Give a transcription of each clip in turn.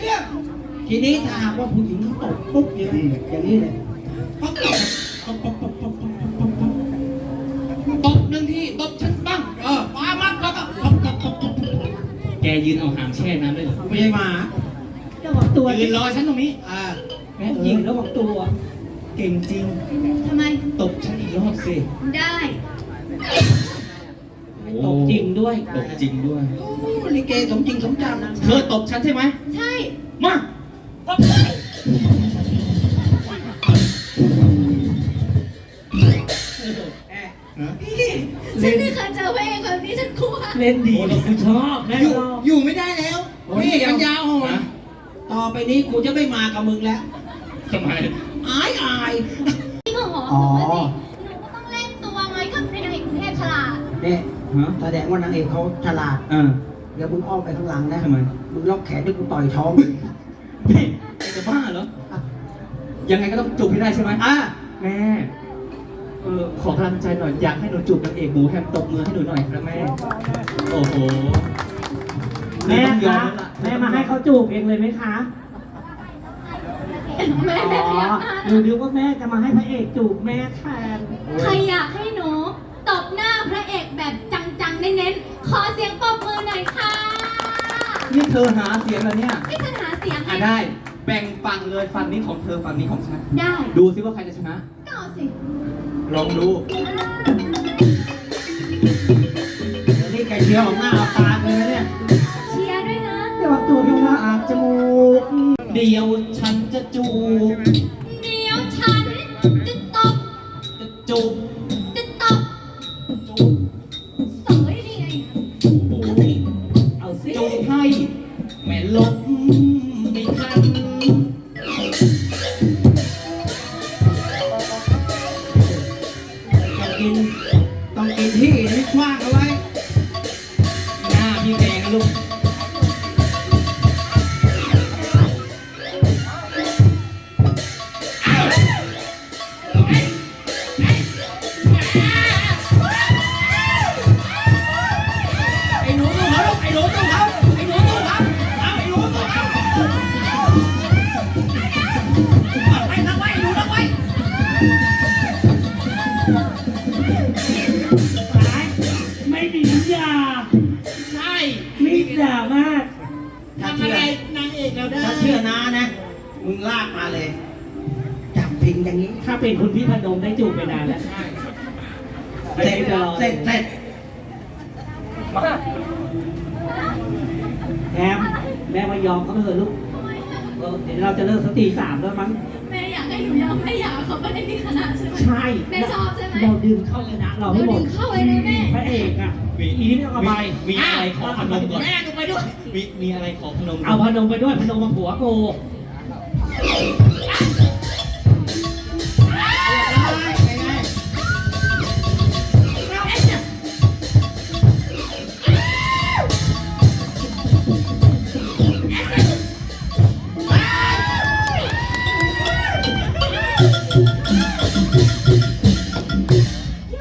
เรื่องทีนี้ถ้าหากว่าผู้หญิงเขาตบปุ๊บเนี่ยอย่างนี้เลยป๊อกตบตบตบตบตบตบตบตบตบหนึ่งทีตบฉันบ้างเออปามัดแล้วก็ตบตบตบตบตบแกยืนเอาหางแช่น้ำได้เหรอไม่ใช่หมาระวังตัวยืนรอฉันตรงนี้อ่าแม่ผู้หญิงระวังตัว เก่งจริงทำไมตบฉันอีกรอบสิได้ ด้วย ตบจริงด้วยโอ้ลิเกสมจริงสมจังเธอตบฉันใช่ไหม ใช่ มาตบเลยแอะฉันไม่เคยเจอพระเอกแบบนี้ฉันกลัวเล่นดีกูชอบแม่อยู่ชอบอยู่ไม่ได้แล้วพี่ปัญญาอ่อนนะต่อไปนี้กูจะไม่มากับมึงแล้วทำไม อายอายพี่ก็หออ๋อหนูสิหนูก็ต้องเล่นตัวไงกับในนางเอกกรุงเทพฉลาด เนี่ย ฮะแสดงว่านางเอกเขาฉลาด อ่าเดี๋ยวมึงอ้อมไปข้างหลังนะ ทำไมมึงล็อกแขนด้วยกูต่อยท้องพี่แกจะบ้าเหรอ ยังไงก็ต้องจูบให้ได้ใช่ไหมอะ แม่เออขอกำลังใจหน่อย อยากให้หนูจูบนางเอกหมูแฮมตบมือให้หนูหน่อยครับแม่ โอ้โหแม่ต้องยอคะมแล้วล่ะแม่มาให้เขาจูบเองเลยไหมคะ แม่อ๋แม่พยัอกหน้าหนูนึกว่าแม่จะมาให้พระเอกจูบแม่แทน ใครอยากให้หนู เน้นๆ ขอเสียงปรบมือหน่อยค่ะนี่เธอหาเสียงแล้วเนี่ยให้ฉันหาเสียงอะให้ได้ แบ่งฝั่งเลยฝั่งนี้ของเธอฝั่งนี้ของฉัน ได้ดูซิว่าใครจะชนะ ก็เอาสิลองดูเดี๋ยวนี้แกเชียวออกหน้าออกตาเลยนะเนี่ยเชียร์ด้วยนะระวังตัวพี่ว่าอาจจมูก เดี๋ยวฉันจะจูบ กิน ต้องกินที่ให้กว้างเอาไว้ หน้าพี่แดงลูก ชื่อนานะ มึงลากมาเลย จับพิงอย่างนี้ถ้าเป็นคุณพี่พนมได้จูบไปนานแล้วเสร็จเสร็จเสร็จแอมแม่มายอมเขาเถอะลูกเออเดี๋ยวเราจะเลิกสกตีสามแล้วมั้ง แม่อยากให้หนูยอมแม่อยากเขาไม่ได้มีคณะใช่ไหมใช่แม่ชอบใช่ไหมเราดึงเข้าคณะเราให้หมดเราดึงเข้าเลยนะแม่พระเอกอะอีนี่ไม่ต้องเอาไปมีอะไรขอพนมก่อนแม่ต้องไป ด้วย มีมีอะไรขอพนมก่เอาอนพนมไปด้วยพนมมาผัวโก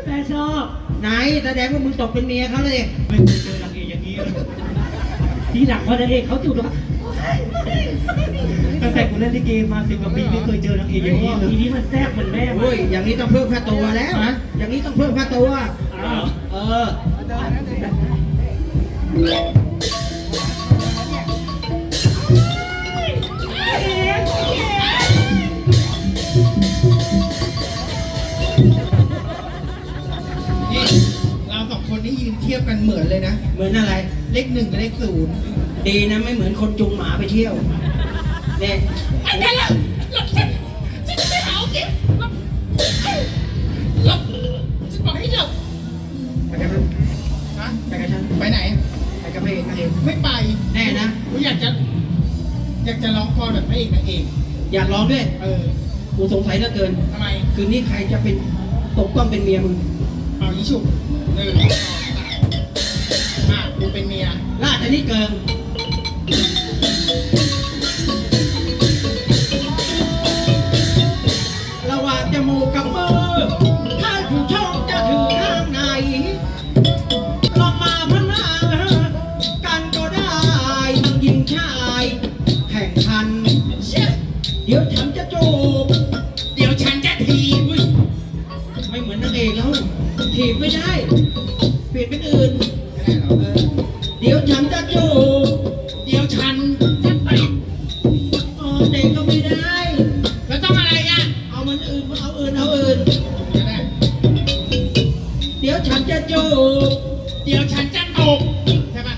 แม่ชอบไหนแสดงว่ามึงตกเป็นเมียเขาเลยไม่เคยเจอนางเอกอย่างนี้เลย ทีหลังพอนางเอกเขาจูบแล้วตั้งแต่กูเล่นลิเกมาสิบกว่าปีไม่เคยเจอนางเอกอย่างนี้เลยทีนี้มันแซ่บเหมือนแม่มันโอ้ยอย่างนี้ต้องเพิ่มค่าตัวแล้วฮะอย่างนี้ต้องเพิ่มค่าตัวอ้าวเออนี่เราสองคนนี่ยืนเทียบกันเหมือนเลยนะ เหมือนอะไร เลขหนึ่งกับเลขศูนย์ ดีนะไม่เหมือนคนจูงหมาไปเที่ยวเนี่ยไม่ได้แล้วหลบฉันฉันจะไปหาโอเคหลบหลบฉันบอกให้หลบไปกับฉันฮะไปกับฉันไปไหนไปกับพระเอกนางเอกไม่ไปแน่นะกูอยากจะ อยากจะร้องกลอนแบบพระเอกนางเอกอยากลองด้วยเออกูสงสัยเหลือเกินทำไมคืนนี้ใครจะเป็นตกต้องเป็นเมียมึงเป่ายิฉุบหนึ่งสองสามอะกูเป็นเมียราชนิเกิง ไม่เหมือนนางเอกแล้วถีบไม่ได้ เปลี่ยนเป็นอื่นเออเดี๋ยวฉันจะจูบเดี๋ยวฉันจะเตะเออเด็กก็ไม่ได้ แล้วต้องอะไรอะเอามันอื่นเอาอื่นเอาอื่น เดี๋ยวฉันจะจูบเดี๋ยวฉันจะตบใช่ปะ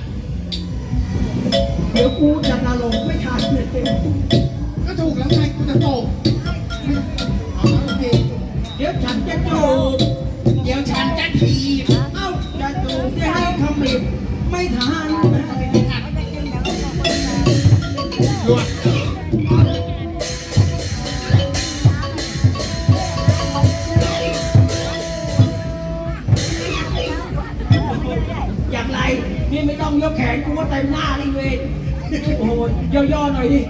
เดี๋ยวกูจะนรกไม่ทันเลยก็ถูกแล้วไงกูจะตบ จะจูบเดี๋ยวฉันจะทีบเอ้าจะจูบจะให้คำมิบไม่ทันรวดอย่างไร นี่ไม่ต้องยกแขนกูว่าเต็มหน้าเลยเวรโอ้ยย่อๆหน่อยดิ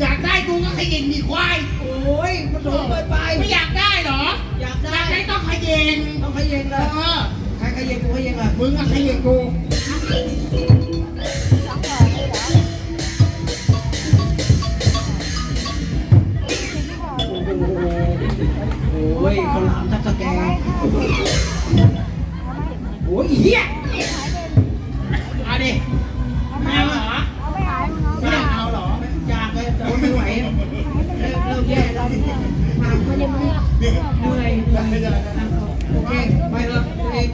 อยากได้กูก็ขยิงมีควาย โอ้ยมันโดนเกินไป ไม่อยากได้ เหรอ อยากอยาได้กได้ต้องขยิงต้องขยิงเอเลยอใครขยิงกูขยิงอะมึงอะขยิงกูโอ้ยเขาหลามทักสแกโอ้ยอีเหี้ย โอเคไปเถอะตัวเอง